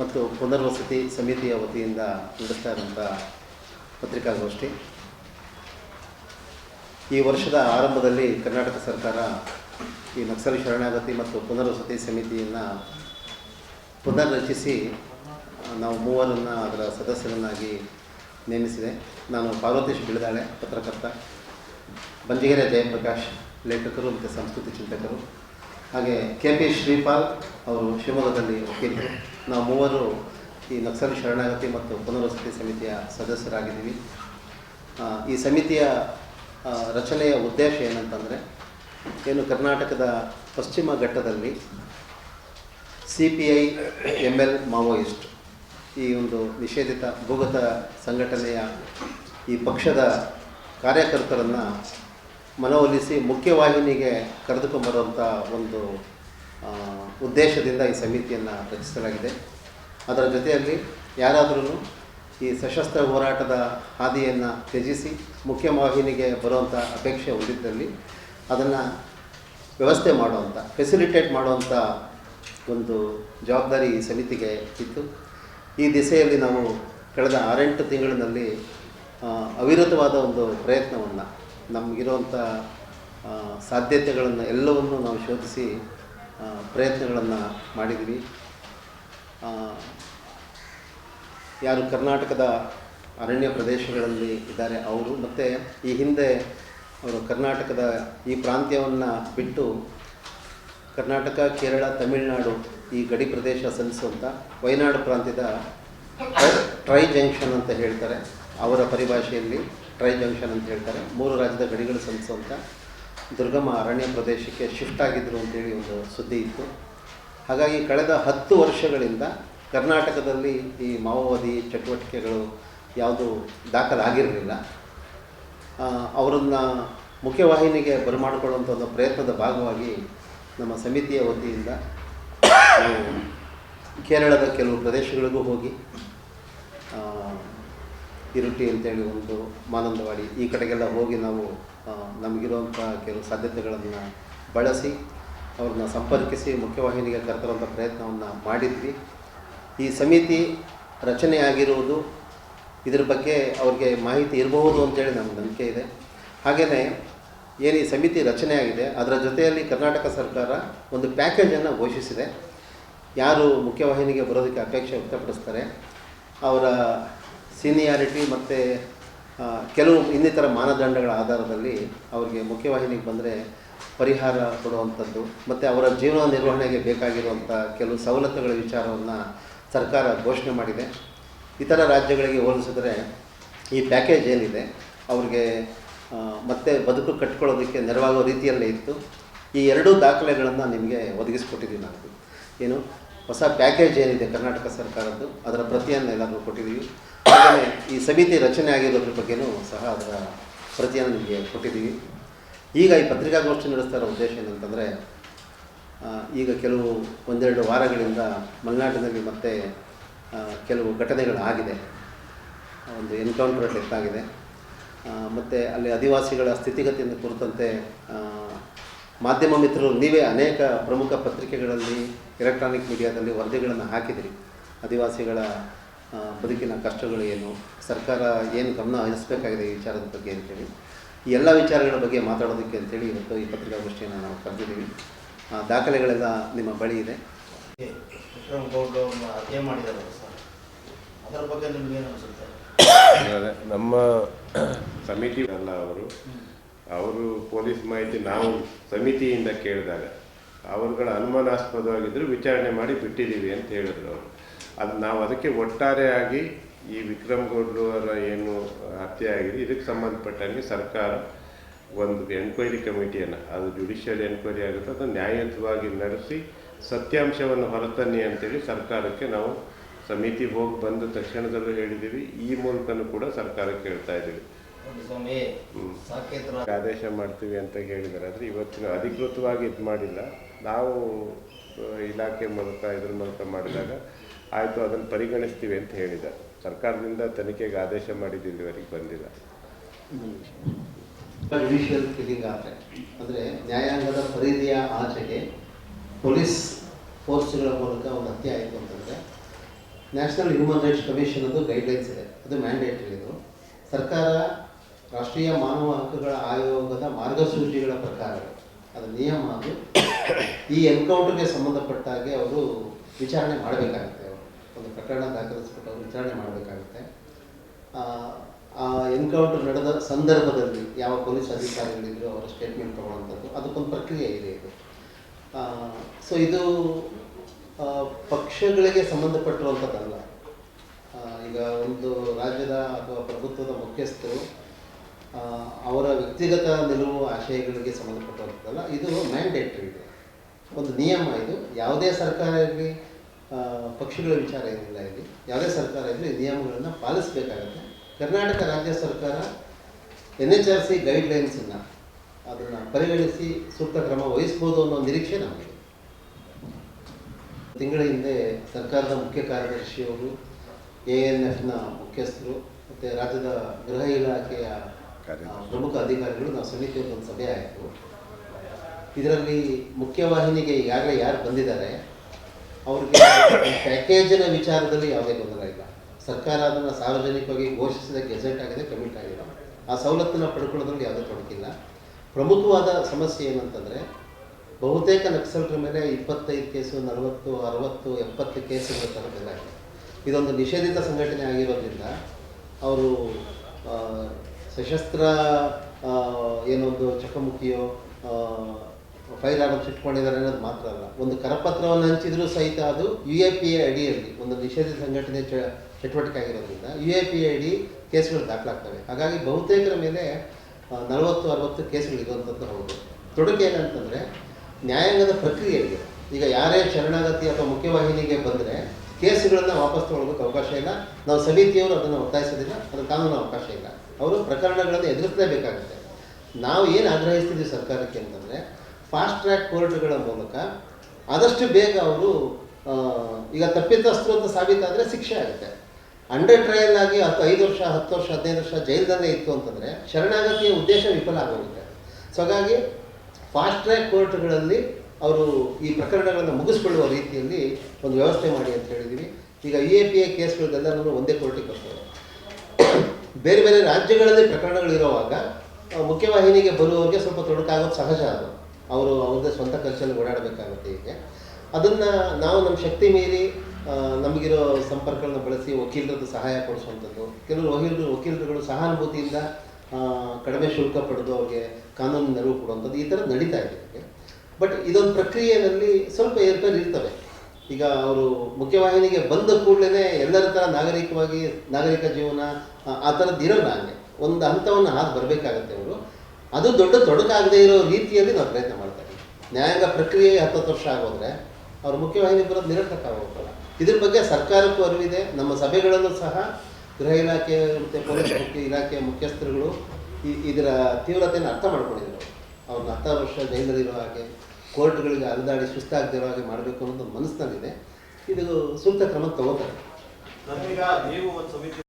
ಮತ್ತು ಪುನರ್ವಸತಿ ಸಮಿತಿಯ ವತಿಯಿಂದ ನಡೆಸ್ತಾ ಇರುವಂಥ ಪತ್ರಿಕಾಗೋಷ್ಠಿ. ಈ ವರ್ಷದ ಆರಂಭದಲ್ಲಿ ಕರ್ನಾಟಕ ಸರ್ಕಾರ ಈ ನಕ್ಸಲ್ ಶರಣಾಗತಿ ಮತ್ತು ಪುನರ್ವಸತಿ ಸಮಿತಿಯನ್ನು ಪುನರ್ರಚಿಸಿ ರಚಿಸಿ ನಾವು ಮೂವರನ್ನು ಅದರ ಸದಸ್ಯರನ್ನಾಗಿ ನೇಮಿಸಿದೆ. ನಾನು ಪಾರ್ವತೇಶ್ ಬಿಳದಾಳೆ, ಪತ್ರಕರ್ತ. ಬಂಜಿಗೆರೆ ಜಯಪ್ರಕಾಶ್, ಲೇಖಕರು ಮತ್ತು ಸಂಸ್ಕೃತಿ ಚಿಂತಕರು. ಹಾಗೆ ಕೆ ಪಿ ಶ್ರೀಪಾಲ್ ಅವರು ಶಿವಮೊಗ್ಗದಲ್ಲಿ ವಕೀಲರು. ನಾವು ಮೂವರು ಈ ನಕ್ಸಲ್ ಶರಣಾಗತಿ ಮತ್ತು ಪುನರ್ವಸತಿ ಸಮಿತಿಯ ಸದಸ್ಯರಾಗಿದ್ದೀವಿ. ಈ ಸಮಿತಿಯ ರಚನೆಯ ಉದ್ದೇಶ ಏನಂತಂದರೆ, ಏನು ಕರ್ನಾಟಕದ ಪಶ್ಚಿಮ ಘಟ್ಟದಲ್ಲಿ C P I M L, Maoist ಈ ಒಂದು ನಿಷೇಧಿತ ಭೂಗತ ಸಂಘಟನೆಯ ಈ ಪಕ್ಷದ ಕಾರ್ಯಕರ್ತರನ್ನು ಮನವೊಲಿಸಿ ಮುಖ್ಯವಾಹಿನಿಗೆ ಕರೆದುಕೊಂಬರುವಂಥ ಒಂದು ಉದ್ದೇಶದಿಂದ ಈ ಸಮಿತಿಯನ್ನು ರಚಿಸಲಾಗಿದೆ. ಅದರ ಜೊತೆಯಲ್ಲಿ ಯಾರಾದರೂ ಈ ಸಶಸ್ತ್ರ ಹೋರಾಟದ ಹಾದಿಯನ್ನು ತ್ಯಜಿಸಿ ಮುಖ್ಯವಾಹಿನಿಗೆ ಬರುವಂಥ ಅಪೇಕ್ಷೆ ಹೊಂದಿದ್ದಲ್ಲಿ ಅದನ್ನು ವ್ಯವಸ್ಥೆ ಮಾಡುವಂಥ ಫೆಸಿಲಿಟೇಟ್ ಮಾಡುವಂಥ ಒಂದು ಜವಾಬ್ದಾರಿ ಈ ಸಮಿತಿಗೆ ಇತ್ತು. ಈ ದಿಸೆಯಲ್ಲಿ ನಾವು ಕಳೆದ ಆರೆಂಟು ತಿಂಗಳಿನಲ್ಲಿ ಅವಿರತವಾದ ಒಂದು ಪ್ರಯತ್ನವನ್ನು ನಮಗಿರುವಂಥ ಸಾಧ್ಯತೆಗಳನ್ನು ಎಲ್ಲವನ್ನು ನಾವು ಶೋಧಿಸಿ ಪ್ರಯತ್ನಗಳನ್ನು ಮಾಡಿದ್ವಿ. ಯಾರು ಕರ್ನಾಟಕದ ಅರಣ್ಯ ಪ್ರದೇಶಗಳಲ್ಲಿ ಇದ್ದಾರೆ ಅವರು, ಮತ್ತು ಈ ಹಿಂದೆ ಅವರು ಕರ್ನಾಟಕದ ಈ ಪ್ರಾಂತ್ಯವನ್ನು ಬಿಟ್ಟು ಕರ್ನಾಟಕ, ಕೇರಳ, ತಮಿಳುನಾಡು, ಈ ಗಡಿ ಪ್ರದೇಶ ಸಲ್ಲಿಸುವಂಥ ವಯನಾಡು ಪ್ರಾಂತ್ಯದ ಟ್ರೈ ಜಂಕ್ಷನ್ ಅಂತ ಹೇಳ್ತಾರೆ ಅವರ ಪರಿಭಾಷೆಯಲ್ಲಿ. ಟ್ರೈ ಜಂಕ್ಷನ್ ಅಂತ ಹೇಳ್ತಾರೆ. ಮೂರು ರಾಜ್ಯದ ಗಡಿಗಳು ಸಲ್ಲಿಸುವಂಥ ದುರ್ಗಮ ಅರಣ್ಯ ಪ್ರದೇಶಕ್ಕೆ ಶಿಫ್ಟ್ ಆಗಿದ್ದರು ಅಂತೇಳಿ ಒಂದು ಸುದ್ದಿ ಇತ್ತು. ಹಾಗಾಗಿ ಕಳೆದ ಹತ್ತು ವರ್ಷಗಳಿಂದ ಕರ್ನಾಟಕದಲ್ಲಿ ಈ ಮಾವೋವಾದಿ ಚಟುವಟಿಕೆಗಳು ಯಾವುದು ದಾಖಲಾಗಿರಲಿಲ್ಲ. ಅವರನ್ನು ಮುಖ್ಯವಾಹಿನಿಗೆ ಬರಮಾಡಿಕೊಳ್ಳುವಂಥ ಒಂದು ಪ್ರಯತ್ನದ ಭಾಗವಾಗಿ ನಮ್ಮ ಸಮಿತಿಯ ವತಿಯಿಂದ ಕೇರಳದ ಕೆಲವು ಪ್ರದೇಶಗಳಿಗೂ ಹೋಗಿ ಆ, ಇರುಟ್ಟಿ ಅಂತೇಳಿ ಒಂದು ಮಾನಂದವಾಡಿ ಈ ಕಡೆಗೆಲ್ಲ ಹೋಗಿ ನಾವು ನಮಗಿರುವಂಥ ಕೆಲವು ಸಾಧ್ಯತೆಗಳನ್ನು ಬಳಸಿ ಅವ್ರನ್ನ ಸಂಪರ್ಕಿಸಿ ಮುಖ್ಯವಾಹಿನಿಗೆ ಕರೆತರುವಂಥ ಪ್ರಯತ್ನವನ್ನು ಮಾಡಿದ್ವಿ. ಈ ಸಮಿತಿ ರಚನೆಯಾಗಿರುವುದು ಇದ್ರ ಬಗ್ಗೆ ಅವ್ರಿಗೆ ಮಾಹಿತಿ ಇರಬಹುದು ಅಂತೇಳಿ ನಮ್ಮ ನಂಬಿಕೆ ಇದೆ. ಹಾಗೆಯೇ ಏನು ಈ ಸಮಿತಿ ರಚನೆಯಾಗಿದೆ ಅದರ ಜೊತೆಯಲ್ಲಿ ಕರ್ನಾಟಕ ಸರ್ಕಾರ ಒಂದು ಪ್ಯಾಕೇಜನ್ನು ಘೋಷಿಸಿದೆ. ಯಾರು ಮುಖ್ಯವಾಹಿನಿಗೆ ಬರೋದಕ್ಕೆ ಅಪೇಕ್ಷೆ ವ್ಯಕ್ತಪಡಿಸ್ತಾರೆ ಅವರ ಸೀನಿಯಾರಿಟಿ ಮತ್ತು ಕೆಲವು ಇನ್ನಿತರ ಮಾನದಂಡಗಳ ಆಧಾರದಲ್ಲಿ ಅವರಿಗೆ ಮುಖ್ಯವಾಹಿನಿಗೆ ಬಂದರೆ ಪರಿಹಾರ ಕೊಡುವಂಥದ್ದು, ಮತ್ತು ಅವರ ಜೀವನ ನಿರ್ವಹಣೆಗೆ ಬೇಕಾಗಿರುವಂಥ ಕೆಲವು ಸವಲತ್ತುಗಳ ವಿಚಾರವನ್ನು ಸರ್ಕಾರ ಘೋಷಣೆ ಮಾಡಿದೆ. ಇತರ ರಾಜ್ಯಗಳಿಗೆ ಹೋಲಿಸಿದ್ರೆ ಈ ಪ್ಯಾಕೇಜ್ ಏನಿದೆ, ಅವ್ರಿಗೆ ಮತ್ತೆ ಬದುಕು ಕಟ್ಕೊಳ್ಳೋದಕ್ಕೆ ನೆರವಾಗೋ ರೀತಿಯಲ್ಲೇ ಇತ್ತು. ಈ ಎರಡೂ ದಾಖಲೆಗಳನ್ನು ನಿಮಗೆ ಒದಗಿಸ್ಕೊಟ್ಟಿದ್ದೀವಿ ನಾವು ಏನು, ಹೊಸ ಪ್ಯಾಕೇಜ್ ಏನಿದೆ ಕರ್ನಾಟಕ ಸರ್ಕಾರದ್ದು, ಅದರ ಪ್ರತಿಯನ್ನು ಎಲ್ಲರೂ ಕೊಟ್ಟಿದ್ದೀವಿ ಹಾಗೆಯೇ ಈ ಸಮಿತಿ ರಚನೆ ಆಗಿರೋದ್ರ ಬಗ್ಗೆನೂ ಸಹ ಅದರ ಪ್ರತಿಯನ್ನು ನಿಮಗೆ ಕೊಟ್ಟಿದ್ದೀವಿ. ಈಗ ಈ ಪತ್ರಿಕಾಗೋಷ್ಠಿ ನಡೆಸ್ತಾ ಇರೋ ಉದ್ದೇಶ ಏನಂತಂದರೆ ಈಗ ಕೆಲವು ಒಂದೆರಡು ವಾರಗಳಿಂದ ಮಲೆನಾಡಿನಲ್ಲಿ ಮತ್ತೆ ಕೆಲವು ಕೆಲವು ಘಟನೆಗಳಾಗಿದೆ ಒಂದು ಎನ್ಕೌಂಟರ್ ಎತ್ತಾಗಿದೆ. ಆಗಿದೆ ಮತ್ತು ಅಲ್ಲಿ ಆದಿವಾಸಿಗಳ ಸ್ಥಿತಿಗತಿಯನ್ನು ಕುರಿತಂತೆ ಮಾಧ್ಯಮ ಮಿತ್ರರು ನೀವೇ ಅನೇಕ ಪ್ರಮುಖ ಪತ್ರಿಕೆಗಳಲ್ಲಿ ಎಲೆಕ್ಟ್ರಾನಿಕ್ ಮೀಡಿಯಾದಲ್ಲಿ ವರದಿಗಳನ್ನು ಹಾಕಿದಿರಿ. ಆದಿವಾಸಿಗಳ ಬದುಕಿನ ಕಷ್ಟಗಳು ಏನು ಸರ್ಕಾರ ಏನು ಗಮನ ಹರಿಸಬೇಕಾಗಿದೆ ಈ ವಿಚಾರದ ಬಗ್ಗೆ ಅಂತೇಳಿ. ಈ ಎಲ್ಲ ವಿಚಾರಗಳ ಬಗ್ಗೆ ಮಾತಾಡೋದಕ್ಕೆ ಅಂತೇಳಿ ಇವತ್ತು ಈ ಪತ್ರಿಕಾಗೋಷ್ಠಿಯನ್ನು ನಾವು ಕರೆದಿದ್ದೀವಿ. ಆ, ದಾಖಲೆಗಳೆಲ್ಲ ನಿಮ್ಮ ಬಳಿ ಇದೆ. ಹತ್ಯೆ ಸರ್ ಅದರ ಬಗ್ಗೆ ನಿಮಗೆ ಅನಿಸುತ್ತೆ? ಅದೇ ನಮ್ಮ ಸಮಿತಿ ಅಲ್ಲ ಅವರು. ಅವರು ಪೊಲೀಸ್ ಮಾಹಿತಿ ನಾವು ಸಮಿತಿಯಿಂದ ಕೇಳಿದಾಗ ಅವರುಗಳ ಅನುಮಾನಾಸ್ಪದವಾಗಿದ್ದರೂ ವಿಚಾರಣೆ ಮಾಡಿ ಬಿಟ್ಟಿದ್ದೀವಿ ಅಂತ ಹೇಳಿದ್ರು ಅವರು. ಅದು ನಾವು ಅದಕ್ಕೆ ಒಟ್ಟಾರೆಯಾಗಿ ಈ ವಿಕ್ರಮ್ ಅವರ ಏನು ಹತ್ಯೆ ಆಗಿದೆ ಇದಕ್ಕೆ ಸಂಬಂಧಪಟ್ಟಂಗೆ ಸರ್ಕಾರ ಒಂದು ಎನ್ಕ್ವೈರಿ ಕಮಿಟಿಯನ್ನು ಅದು ಜುಡಿಷಿಯಲ್ ಎನ್ಕ್ವೈರಿ ಆಗುತ್ತೆ ಅದನ್ನು ನ್ಯಾಯಯುತವಾಗಿ ನಡೆಸಿ ಸತ್ಯಾಂಶವನ್ನು ಹೊರತನ್ನಿ ಅಂತೇಳಿ ಸರ್ಕಾರಕ್ಕೆ ನಾವು ಸಮಿತಿ ಹೋಗಿ ಬಂದ ತಕ್ಷಣದಲ್ಲೂ ಹೇಳಿದ್ದೀವಿ. ಈ ಮೂಲಕನೂ ಕೂಡ ಸರ್ಕಾರಕ್ಕೆ ಹೇಳ್ತಾ ಇದ್ದೀವಿ. ಆದೇಶ ಮಾಡ್ತೀವಿ ಅಂತ ಹೇಳಿದ್ದಾರೆ ಆದರೆ ಇವತ್ತಿನ ಅಧಿಕೃತವಾಗಿ ಇದು ಮಾಡಿಲ್ಲ. ನಾವು ಇಲಾಖೆ ಮೂಲಕ ಇದ್ರ ಮೂಲಕ ಮಾಡಿದಾಗ ಆಯಿತು, ಅದನ್ನು ಪರಿಗಣಿಸ್ತೀವಿ ಅಂತ ಹೇಳಿದ. ಸರ್ಕಾರದಿಂದ ತನಿಖೆಗೆ ಆದೇಶ ಮಾಡಿದ್ದು ಇಲ್ಲಿವರೆಗೆ ಬಂದಿಲ್ಲ. ಜುಡಿಷಿಯಲ್ ಕಿಲ್ಲಿಂಗ್ ಆದರೆ, ಅಂದರೆ ನ್ಯಾಯಾಂಗದ ಪರಿಧಿಯ ಆಚೆಗೆ ಪೊಲೀಸ್ ಫೋರ್ಸ್ಗಳ ಮೂಲಕ ಒಂದು ಹತ್ಯೆ ಆಯಿತು ಅಂತಂದರೆ, ನ್ಯಾಷನಲ್ ಹ್ಯೂಮನ್ ರೈಟ್ಸ್ ಕಮಿಷನ್ ಅದು ಗೈಡ್ಲೈನ್ಸ್ ಇದೆ. ಅದು ಮ್ಯಾಂಡೇಟರಿ ಇದು. ಸರ್ಕಾರ ರಾಷ್ಟ್ರೀಯ ಮಾನವ ಹಕ್ಕುಗಳ ಆಯೋಗದ ಮಾರ್ಗಸೂಚಿಗಳ ಪ್ರಕಾರ ಅದು ನಿಯಮ ಅದು. ಈ ಎನ್ಕೌಂಟರ್ಗೆ ಸಂಬಂಧಪಟ್ಟ ಹಾಗೆ ಅವರು ವಿಚಾರಣೆ ಮಾಡಬೇಕಾಗುತ್ತೆ. ಒಂದು ಪ್ರಕರಣ ದಾಖಲಿಸ್ಬಿಟ್ಟು ವಿಚಾರಣೆ ಮಾಡಬೇಕಾಗುತ್ತೆ. ಆ ಎನ್ಕೌಂಟರ್ ನಡೆದ ಸಂದರ್ಭದಲ್ಲಿ ಯಾವ ಪೊಲೀಸ್ ಅಧಿಕಾರಿಗಳಿದ್ರು ಅವರ ಸ್ಟೇಟ್ಮೆಂಟ್ ತೊಗೊಳ್ಳೋಂಥದ್ದು ಅದಕ್ಕೊಂದು ಪ್ರಕ್ರಿಯೆ ಇದೆ ಇದು. ಸೊ ಇದು ಪಕ್ಷಗಳಿಗೆ ಸಂಬಂಧಪಟ್ಟಿರುವಂಥದ್ದಲ್ಲ ಈಗ ಒಂದು ರಾಜ್ಯದ ಅಥವಾ ಪ್ರಭುತ್ವದ ಮುಖ್ಯಸ್ಥರು ಅವರ ವ್ಯಕ್ತಿಗತ ನಿಲುವು, ಆಶಯಗಳಿಗೆ ಸಂಬಂಧಪಟ್ಟಂಥದ್ದಲ್ಲ, ಇದು ಮ್ಯಾಂಡೇಟ್ರಿ ಇದು. ಒಂದು ನಿಯಮ ಇದು. ಯಾವುದೇ ಸರ್ಕಾರ ಇರಲಿ ಪಕ್ಷಗಳ ವಿಚಾರ ಏನಿಲ್ಲ ಇಲ್ಲಿ. ಯಾವುದೇ ಸರ್ಕಾರ ಇರಲಿ ನಿಯಮಗಳನ್ನು ಪಾಲಿಸಬೇಕಾಗುತ್ತೆ. ಕರ್ನಾಟಕ ರಾಜ್ಯ ಸರ್ಕಾರ ಎನ್ ಎಚ್ ಆರ್ ಸಿ ಗೈಡ್ಲೈನ್ಸನ್ನು ಅದನ್ನು ಪರಿಗಣಿಸಿ ಸೂಕ್ತ ಕ್ರಮ ವಹಿಸ್ಬೋದು ಅನ್ನೋ ನಿರೀಕ್ಷೆ ನಮಗೆ ತಿಂಗಳ ಹಿಂದೆ ಸರ್ಕಾರದ ಮುಖ್ಯ ಕಾರ್ಯದರ್ಶಿಯವರು ಎ ಎನ್ ಎಫ್ನ ಮುಖ್ಯಸ್ಥರು ಮತ್ತು ರಾಜ್ಯದ ಗೃಹ ಇಲಾಖೆಯ ಪ್ರಮುಖ ಅಧಿಕಾರಿಗಳು ನಾವು ಸಮಿತಿಯಲ್ಲಿ ಒಂದು ಸಭೆ ಆಯಿತು. ಇದರಲ್ಲಿ ಮುಖ್ಯವಾಹಿನಿಗೆ ಈಗಾಗಲೇ ಯಾರು ಬಂದಿದ್ದಾರೆ ಅವ್ರಿಗೆ ಪ್ಯಾಕೇಜಿನ ವಿಚಾರದಲ್ಲಿ ಯಾವುದೇ ಗೊಂದಲ ಇಲ್ಲ. ಸರ್ಕಾರ ಅದನ್ನು ಸಾರ್ವಜನಿಕವಾಗಿ ಘೋಷಿಸಿದ ಗೆಜೆಟ್ ಆಗಿದೆ ಕಮಿಟ್ ಆಗಿಲ್ಲ ಆ ಸವಲತ್ತನ್ನು ಪಡ್ಕೊಳ್ಳೋದ್ರಲ್ಲಿ ಯಾವುದೇ ತೊಡಕಿಲ್ಲ. ಪ್ರಮುಖವಾದ ಸಮಸ್ಯೆ ಏನಂತಂದರೆ, ಬಹುತೇಕ ನಕ್ಸಲರ ಮೇಲೆ ಇಪ್ಪತ್ತೈದು ಕೇಸು, ನಲವತ್ತು, ಅರವತ್ತು, ಎಪ್ಪತ್ತು ಕೇಸುಗಳ ತರಬೇಕಾಗಿದೆ ಇದೊಂದು ನಿಷೇಧಿತ ಸಂಘಟನೆ ಆಗಿರೋದ್ರಿಂದ ಅವರು ಸಶಸ್ತ್ರ ಏನೊಂದು ಚಕಮುಕಿಯೋ ಫೈರ್ ಆಗೋದು ಇಟ್ಕೊಂಡಿದ್ದಾರೆ ಅನ್ನೋದು ಮಾತ್ರ ಅಲ್ಲ. ಒಂದು ಕರಪತ್ರವನ್ನು ಹಂಚಿದ್ರೂ ಸಹಿತ ಅದು ಯು ಎ ಪಿ ಎ ಅಡಿಯಲ್ಲಿ ಒಂದು ನಿಷೇಧ ಸಂಘಟನೆ ಚ, ಚಟುವಟಿಕೆ ಆಗಿರೋದ್ರಿಂದ ಯು ಎ ಪಿ ಎ ಅಡಿ ಕೇಸ್ಗಳು ದಾಖಲಾಗ್ತವೆ. ಹಾಗಾಗಿ ಬಹುತೇಕರ ಮೇಲೆ ನಲವತ್ತು, ಅರವತ್ತು ಕೇಸ್ಗಳು ಇರುವಂಥದ್ದು ಹೌದು. ತೊಡಕೆ ಏನಂತಂದರೆ, ನ್ಯಾಯಾಂಗದ ಪ್ರಕ್ರಿಯೆ ಇದೆ ಈಗ ಯಾರೇ ಶರಣಾಗತಿ ಅಥವಾ ಮುಖ್ಯವಾಹಿನಿಗೆ ಬಂದರೆ ಕೇಸುಗಳನ್ನು ವಾಪಸ್ ತಗೊಳ್ಳೋದಕ್ಕೆ ಅವಕಾಶ ಇಲ್ಲ. ನಾವು ಸಮಿತಿಯವರು ಅದನ್ನು ಒತ್ತಾಯಿಸೋದಿಲ್ಲ. ಅದು ಕಾನೂನು ಅವಕಾಶ ಇಲ್ಲ. ಅವರು ಪ್ರಕರಣಗಳನ್ನು ಎದುರಿಸಲೇಬೇಕಾಗುತ್ತೆ. ನಾವು ಏನು ಆಗ್ರಹಿಸ್ತಿದ್ವಿ ಸರ್ಕಾರಕ್ಕೆ ಅಂತಂದರೆ ಫಾಸ್ಟ್ ಟ್ರ್ಯಾಕ್ ಕೋರ್ಟ್ಗಳ ಮೂಲಕ ಆದಷ್ಟು ಬೇಗ ಅವರು ಈಗ ತಪ್ಪಿತಸ್ಥರು ಅಂತ ಸಾಬೀತಾದರೆ ಶಿಕ್ಷೆ ಆಗುತ್ತೆ. ಅಂಡರ್ ಟ್ರಯಲ್ ಆಗಿ ಹತ್ತು, ಐದು ವರ್ಷ, ಹತ್ತು ವರ್ಷ, ಹದಿನೈದು ವರ್ಷ ಜೈಲ್ದಲ್ಲೇ ಇತ್ತು ಅಂತಂದರೆ ಶರಣಾಗತಿಯ ಉದ್ದೇಶ ವಿಫಲ ಆಗೋಗುತ್ತೆ. ಸೊ ಹಾಗಾಗಿ ಫಾಸ್ಟ್ ಟ್ರ್ಯಾಕ್ ಕೋರ್ಟ್ಗಳಲ್ಲಿ ಅವರು ಈ ಪ್ರಕರಣಗಳನ್ನು ಮುಗಿಸ್ಕೊಳ್ಳುವ ರೀತಿಯಲ್ಲಿ ಒಂದು ವ್ಯವಸ್ಥೆ ಮಾಡಿ ಅಂತ ಹೇಳಿದ್ದೀವಿ ಈಗ ಯು ಎ ಪಿ ಎ ಕೇಸ್ಗಳನ್ನೆಲ್ಲನೂ ಒಂದೇ ಕೋರ್ಟಿಗೆ ಬರ್ತವೆ. ಬೇರೆ ಬೇರೆ ರಾಜ್ಯಗಳಲ್ಲಿ ಪ್ರಕರಣಗಳಿರುವಾಗ ಮುಖ್ಯವಾಹಿನಿಗೆ ಬರುವವರಿಗೆ ಸ್ವಲ್ಪ ತೊಡಕಾಗೋದು ಸಹಜ ಅದು. ಅವರು ಅವ್ರದ್ದೇ ಸ್ವಂತ ಖರ್ಚಲ್ಲಿ ಓಡಾಡಬೇಕಾಗುತ್ತೆ ಈಗ ಅದನ್ನು ನಾವು ನಮ್ಮ ಶಕ್ತಿ ಮೀರಿ ನಮಗಿರೋ ಸಂಪರ್ಕಗಳನ್ನ ಬಳಸಿ ವಕೀಲರದ್ದು ಸಹಾಯ ಕೊಡಿಸುವಂಥದ್ದು. ಕೆಲವರು ವಕೀಲರು, ವಕೀಲರುಗಳು ಸಹಾನುಭೂತಿಯಿಂದ ಕಡಿಮೆ ಶುಲ್ಕ ಪಡೆದು ಅವ್ರಿಗೆ ಕಾನೂನು ನೆರವು ಕೊಡುವಂಥದ್ದು ಈ ಥರ ನಡೀತಾ ಇದೆ ಬಟ್ ಇದೊಂದು ಪ್ರಕ್ರಿಯೆಯಲ್ಲಿ ಸ್ವಲ್ಪ ಏರ್ಪೇರು ಇರ್ತವೆ. ಈಗ ಅವರು ಮುಖ್ಯವಾಹಿನಿಗೆ ಬಂದ ಕೂಡಲೇ ಎಲ್ಲರ ಥರ ನಾಗರಿಕವಾಗಿ, ನಾಗರಿಕ ಜೀವನ ಆ- ಥರದ್ದು ಇರೋಲ್ಲ ಹಂಗೆ. ಒಂದು ಹಂತವನ್ನು ಹಾದು ಬರಬೇಕಾಗತ್ತೆ ಅವರು. ಅದು ದೊಡ್ಡ ತೊಡಕಾಗದೇ ಇರೋ ರೀತಿಯಲ್ಲಿ ನಾವು ಪ್ರಯತ್ನ ಮಾಡ್ತಾ ಇದ್ದೀವಿ. ನ್ಯಾಯಾಂಗ ಪ್ರಕ್ರಿಯೆ ಹತ್ತತ್ತು ವರ್ಷ ಆಗೋದ್ರೆ ಅವ್ರ ಮುಖ್ಯವಾಹಿನಿ ಬರೋದು ನಿರರ್ಥಕ ಆಗೋಗಲ್ಲ ಇದ್ರ ಬಗ್ಗೆ ಸರ್ಕಾರಕ್ಕೂ ಅರಿವಿದೆ. ನಮ್ಮ ಸಭೆಗಳಲ್ಲೂ ಸಹ ಗೃಹ ಇಲಾಖೆ ಮತ್ತು ಪೊಲೀಸ್ ಇಲಾಖೆಯ ಮುಖ್ಯಸ್ಥರುಗಳು ಇದರ ತೀವ್ರತೆಯನ್ನು ಅರ್ಥ ಮಾಡ್ಕೊಂಡಿದ್ರು ಅವ್ರನ್ನ ಹತ್ತು ವರ್ಷ ಜೈಲಲ್ಲಿರೋ ಹಾಗೆ, ಕೋರ್ಟ್ಗಳಿಗೆ ಅಲೆದಾಡಿ ಸುಸ್ತಾಗದಿರೋ ಹಾಗೆ ಮಾಡಬೇಕು ಅನ್ನೋದು ಮನಸ್ಸಿನಲ್ಲಿದೆ. ಇದು ಸೂಕ್ತ ಕ್ರಮ ತಗೋತಾರೆ.